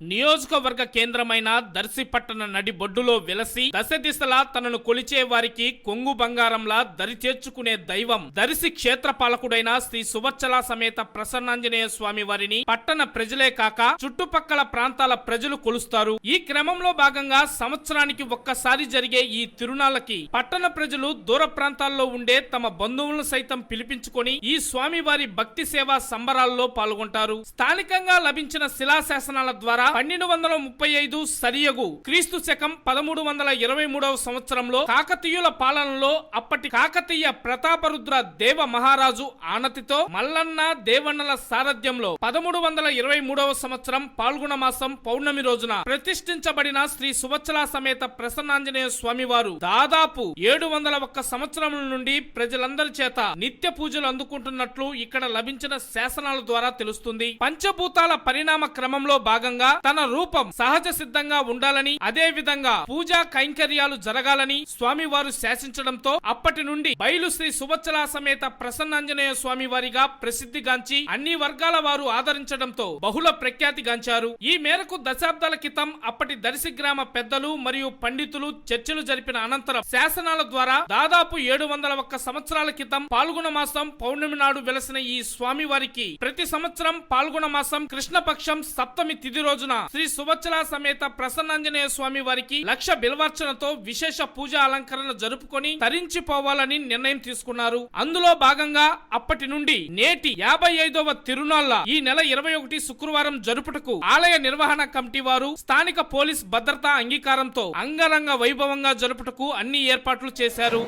నియోజకవర్గ కేంద్రమైన దర్శి పట్టణ నడి బొడ్డులో వెలసి దశ దిశలా తనను కొలిచే వారికి కొంగు బంగారంలా దరి చేర్చుకునే దైవం దర్శి క్షేత్ర పాలకుడైన శ్రీ సువచ్చల సమేత ప్రసన్నాంజనేయ స్వామి వారిని పట్టణ ప్రజలే కాక చుట్టుపక్కల ప్రాంతాల ప్రజలు కొలుస్తారు. ఈ క్రమంలో భాగంగా సంవత్సరానికి ఒక్కసారి జరిగే ఈ తిరునాళ్ళకి పట్టణ ప్రజలు దూర ప్రాంతాల్లో ఉండే తమ బంధువులను సైతం పిలిపించుకొని ఈ స్వామివారి భక్తి సేవా సంబరాల్లో పాల్గొంటారు. స్థానికంగా లభించిన శిలాశాసనాల ద్వారా పన్నెండు వందల ముప్పై ఐదు సరియగు క్రీస్తు శకం పదమూడు వందల ఇరవై మూడవ సంవత్సరంలో కాకతీయుల పాలనలో అప్పటి కాకతీయ ప్రతాపరుద్ర దేవ మహారాజు ఆనతితో మల్లన్న దేవన్నల సారథ్యంలో పదమూడు వందల ఇరవై మూడవ సంవత్సరం పాల్గొన మాసం పౌర్ణమి రోజున ప్రతిష్ఠించబడిన శ్రీ సువచ్చల సమేత ప్రసన్నాంజనేయ స్వామి వారు దాదాపు ఏడు వందల ఒక్క సంవత్సరముల నుండి ప్రజలందరి చేత నిత్య పూజలు అందుకుంటున్నట్లు ఇక్కడ లభించిన శాసనాల ద్వారా తెలుస్తుంది. పంచభూతాల పరిణామ క్రమంలో భాగంగా తన రూపం సహజ సిద్ధంగా ఉండాలని అదే విధంగా పూజా కైంకర్యాలు జరగాలని స్వామి వారు శాసించడంతో అప్పటి నుండి బయలు శ్రీ సువచ్చల సమేత ప్రసన్నాంజనేయ స్వామి వారిగా ప్రసిద్ధిగాంచి అన్ని వర్గాల వారు ఆదరించడంతో బహుళ ప్రఖ్యాతి గాంచారు. ఈ మేరకు దశాబ్దాల క్రితం అప్పటి దర్శి గ్రామ పెద్దలు మరియు పండితులు చర్చలు జరిపిన అనంతరం శాసనాల ద్వారా దాదాపు ఏడు వందల ఒక్క సంవత్సరాల క్రితం పాల్గొన మాసం పౌర్ణమి నాడు వెలసిన ఈ స్వామివారికి ప్రతి సంవత్సరం పాల్గొన మాసం కృష్ణపక్షం సప్తమి తిథి రోజున శ్రీ సువచ్చల సమేత ప్రసన్నాంజనేయ స్వామి వారికి లక్ష బిల్వార్చనతో విశేష పూజా అలంకరణ జరుపుకొని తరించిపోవాలని నిర్ణయం తీసుకున్నారు. అందులో భాగంగా అప్పటి నుండి నేటి యాభై ఐదవ తిరునాళ్ళ ఈ నెల ఇరవై ఒకటి శుక్రవారం జరుపుటకు ఆలయ నిర్వహణ కమిటీ వారు స్థానిక పోలీస్ భద్రతా అంగీకారంతో అంగరంగ వైభవంగా జరుపుటకు అన్ని ఏర్పాట్లు చేశారు.